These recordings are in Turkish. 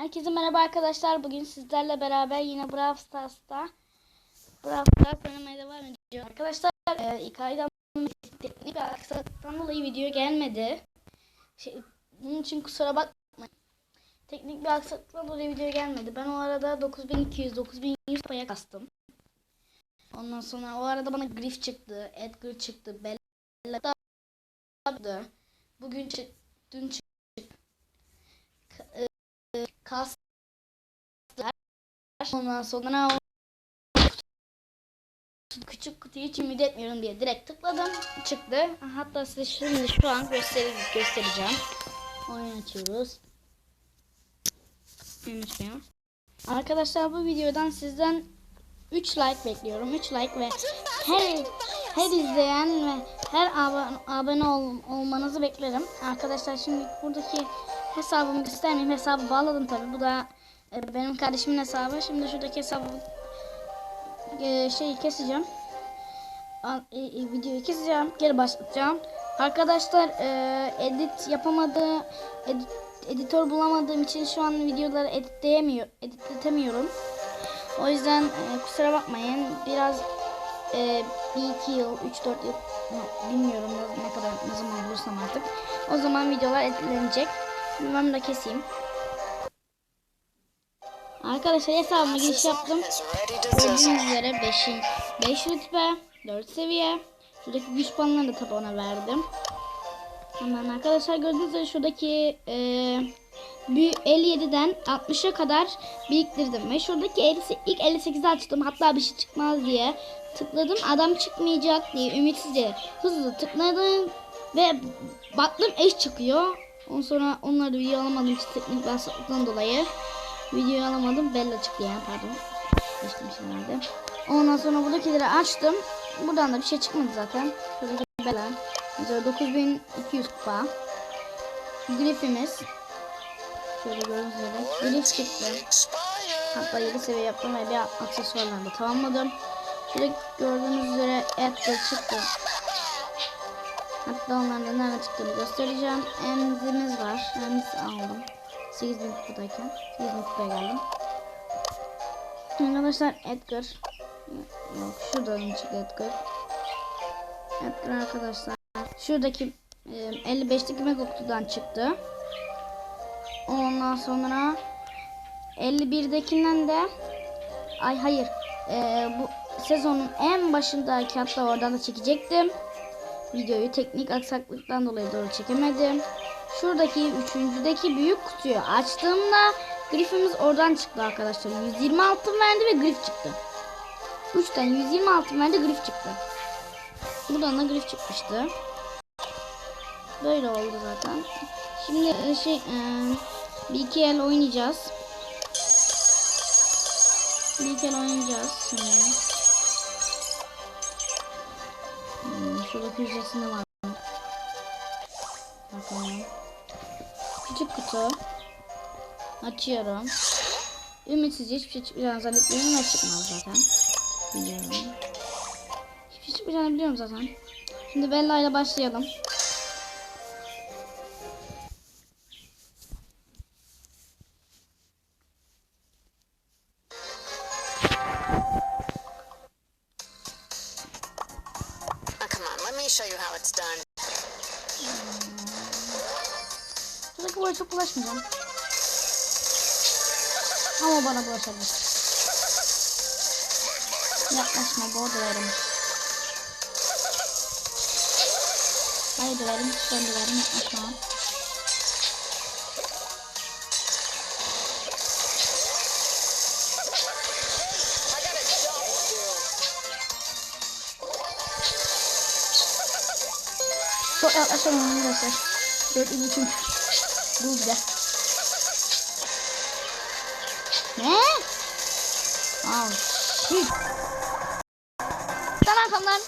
Herkese merhaba arkadaşlar. Bugün sizlerle beraber yine Brawl Stars'ta Brawl Stars oynamaya devam ediyoruz. Arkadaşlar e, ilk aydan teknik bir aksaklıktan dolayı video gelmedi. Şey, bunun için kusura bakmayın. Teknik bir aksaklıktan dolayı video gelmedi. Ben o arada 9200 9100 paya kastım. Ondan sonra o arada bana Griff çıktı, Edgar çıktı, Bella da Bugün çıktı, dün çıktı. Ka- e, kas Ondan sonra küçük kutuyu hiç ümit etmiyorum diye direkt tıkladım. Çıktı. Hatta size şimdi şu an gösteri göstereceğim. Oyun açıyoruz. Açmıyor. Arkadaşlar bu videodan sizden 3 like bekliyorum. 3 like ve her her izleyen ve her abone, abone ol, olmanızı beklerim. Arkadaşlar şimdi buradaki hesabımı göstermeyeyim. Hesabı bağladım tabi. Bu da e, benim kardeşimin hesabı. Şimdi şuradaki hesabı e, şeyi keseceğim. Al- e, e, videoyu keseceğim. Geri başlatacağım. Arkadaşlar e, edit yapamadığı edit, editör bulamadığım için şu an videoları editleyemiyor, editletemiyorum. O yüzden e, kusura bakmayın. Biraz e, bir iki yıl, üç dört yıl no, bilmiyorum ne kadar ne zaman bulursam artık. O zaman videolar editlenecek. Bunu da keseyim. Arkadaşlar hesabıma giriş yaptım. Gördüğünüz üzere 5 5 rütbe, 4 seviye. Şuradaki güç puanlarını da tabi ona verdim. Hemen arkadaşlar gördüğünüz üzere şuradaki e, bir 57'den 60'a kadar biriktirdim. Ve şuradaki 50, ilk 58'i açtım. Hatta bir şey çıkmaz diye tıkladım. Adam çıkmayacak diye ümitsizce hızlı tıkladım. Ve baktım eş çıkıyor. Ondan sonra onları video alamadım için teknik basitlikten dolayı. Videoyu alamadım. Bella çıktı yani pardon. Geçtim şeylerde. Ondan sonra buradakileri açtım. Buradan da bir şey çıkmadı zaten. Şuradaki Bella. Mesela 9200 kupa. Griff'imiz. Şöyle gördüğünüz üzere. Griff çıktı. Hatta 7 seviye yaptım ve bir aksesuarlarla da tamamladım. Şöyle gördüğünüz üzere Edgar çıktı. Hatta onların da nerede çıktığını göstereceğim. Emzimiz var. Emz aldım. 8000 kupadayken. 8000 kupaya geldim. Arkadaşlar Edgar. Yok şurada oyun çıktı Edgar. Edgar arkadaşlar. Şuradaki e, 55'lik mega kutudan çıktı. Ondan sonra 51'dekinden de ay hayır e, bu sezonun en başındaki hatta oradan da çekecektim. Videoyu teknik aksaklıktan dolayı doğru çekemedim. Şuradaki üçüncüdeki büyük kutuyu açtığımda grifimiz oradan çıktı arkadaşlar. 120 altın verdi ve grif çıktı. 3'ten 120 altın verdi grif çıktı. Buradan da grif çıkmıştı. Böyle oldu zaten. Şimdi e, şey e, bir iki el oynayacağız. Bir iki el oynayacağız şimdi. Şuradaki hücresinde var. Bakalım. Küçük kutu. Açıyorum. Ümitsizce hiçbir şey çıkmayacağını zannetmiyorum ve çıkmaz zaten. Biliyorum. Hiçbir şey çıkmayacağını biliyorum zaten. Şimdi Bella ile başlayalım. İt's done. Şuradaki boya çok bulaşmayacağım. Ama bana bulaşabilir. Yaklaşma bu döverim. Hayır döverim. Ben döverim yaklaşma. Çok yaklaşamam arkadaşlar. Yüz çünkü. Bu güzel. Ne? Oh shit. Sen arkamdan.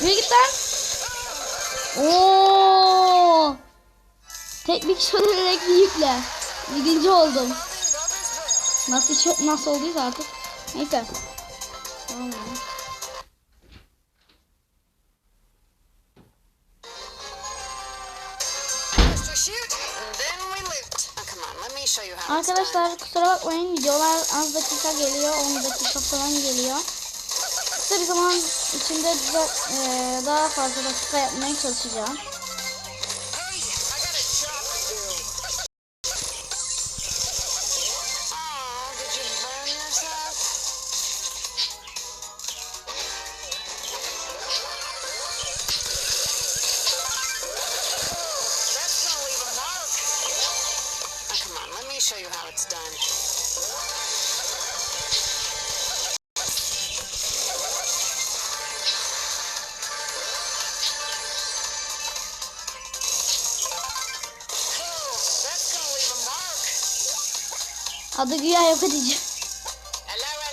Yürü git lan. Oo. Teknik söylenerek yükle. Birinci oldum. Nasıl çok nasıl olduysa artık. Neyse. Tamam. Arkadaşlar kusura bakmayın videolar az dakika geliyor 10 dakika falan geliyor. Kısa bir zaman içinde daha fazla dakika yapmaya çalışacağım. İt's done. Adı güya yok edici.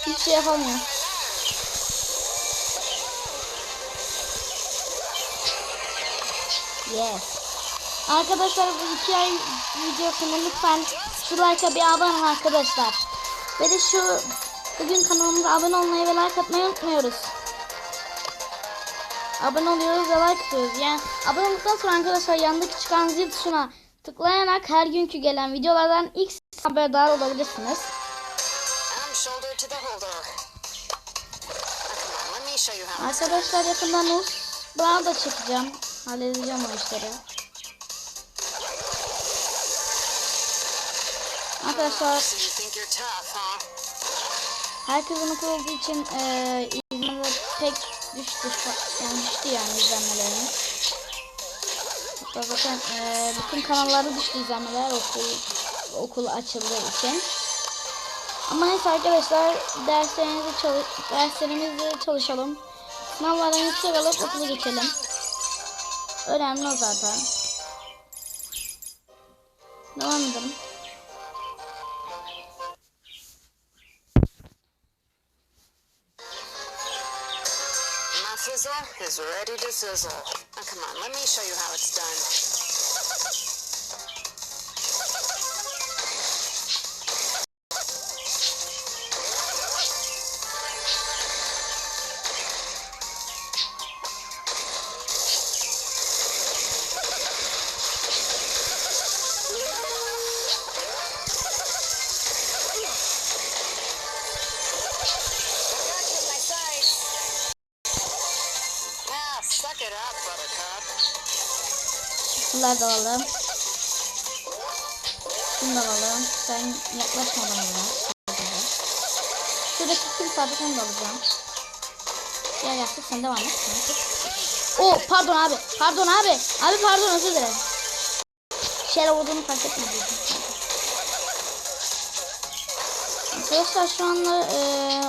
Hiçbir şey yapamıyor. Yes. Arkadaşlar bu iki ay videosunu lütfen şu like'a bir abone arkadaşlar. Ve de şu bugün kanalımıza abone olmayı ve like atmayı unutmuyoruz. Abone oluyoruz ve like atıyoruz. Yani abone olduktan sonra arkadaşlar yandaki çıkan zil tuşuna tıklayarak her günkü gelen videolardan ilk haberdar olabilirsiniz. Arkadaşlar yakında Nus Brawl da çekeceğim. Halledeceğim o işleri. Arkadaşlar herkesin okul olduğu için eee izlenmeler pek düştü. Yani düştü yani izlenmelerimiz. Hatta zaten eee, bütün kanallarda düştü izlenmeler okul okul açıldığı için. Ama neyse arkadaşlar derslerimizi çalış derslerimizi çalışalım. Sınavlardan yüksek alıp okulu geçelim. Önemli o zaten. Devam edelim. My fizzle is ready to sizzle. Oh, come on, let me show you how it's done. Bunlar da alalım. Şunu da alalım. Sen yaklaşma bana. Şuradaki kim sabit onu da alacağım. Gel yaptık sen devam et. Oh pardon abi. Pardon abi. Abi pardon özür dilerim. Şeyler olduğunu fark etmedim. Arkadaşlar şu anda e,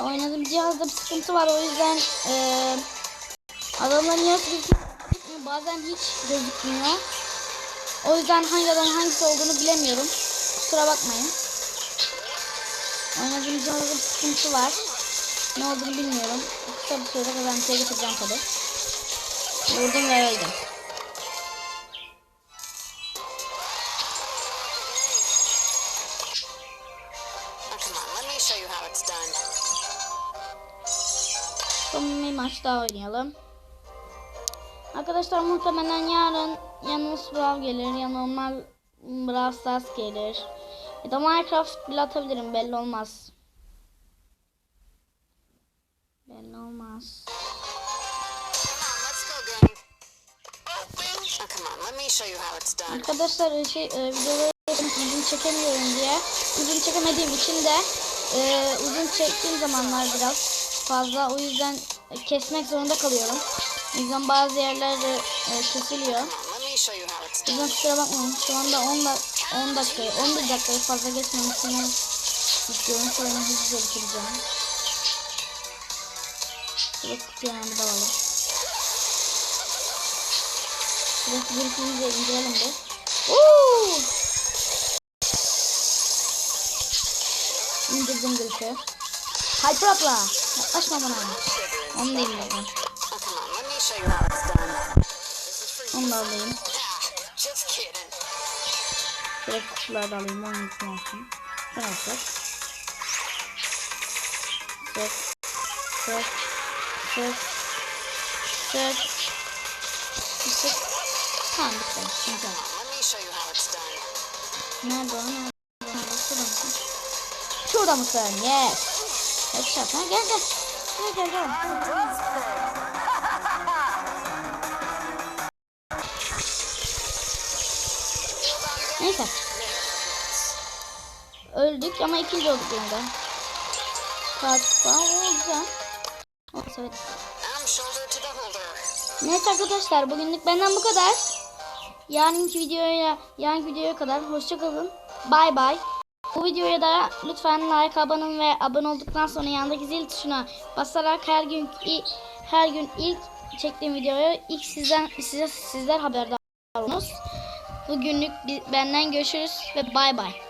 oynadığım cihazda bir sıkıntı var. O yüzden e, adamların yarısı gözükmüyor. Bazen hiç gözükmüyor. O yüzden hangi adam hangisi olduğunu bilemiyorum. Kusura bakmayın. Oynadığım cihazda bir sıkıntı var. Ne olduğunu bilmiyorum. Kısa bir sürede garantiye getireceğim tabi. Vurdum ve öldüm. Son bir maç daha oynayalım. Arkadaşlar muhtemelen yarın yanımız Brawl gelir. Ya normal Brawl Stars gelir. Ya da Minecraft bile atabilirim belli olmaz. Belli olmaz. Arkadaşlar şey e, videoları uzun çekemiyorum diye uzun çekemediğim için de e, uzun çektiğim zamanlar biraz fazla o yüzden kesmek zorunda kalıyorum. O yüzden bazı yerler e, kesiliyor. Yüzden kusura bakmayın. Şu anda 10 dak 10 dakika 11 dakikayı fazla geçmemesini istiyorum. Sonra hızlıca bitireceğim. Şöyle kutuyu hemen bir alalım. Şuradaki birikimizi de indirelim bir. Uuu! İndirdim gülüşü. Hyper atla. Yaklaşma bana. Onu da indirdim. Onu da alayım. Şöyle kutuları da alayım. Onun için olsun. Bu nasıl? Sık. Sık. Sık. Sık. Sık. Tamam bitti. Done. Nerede o? Nerede o? Şurada mısın? Şurada mısın? Yes. Headshot. Ha gel gel. Gel gel gel. Öldük ama ikinci olduk. Kalktık falan. Oo güzel. Olsa evet. I'm shoulder to the holder. Neyse arkadaşlar bugünlük benden bu kadar. Yarınki videoya, yarınki videoya kadar hoşça kalın. Bay bay. Bu videoya da lütfen like, abone ve abone olduktan sonra yanındaki zil tuşuna basarak her gün her gün ilk çektiğim videoya ilk sizden size sizler haberdar olunuz. Bugünlük benden görüşürüz ve bay bay.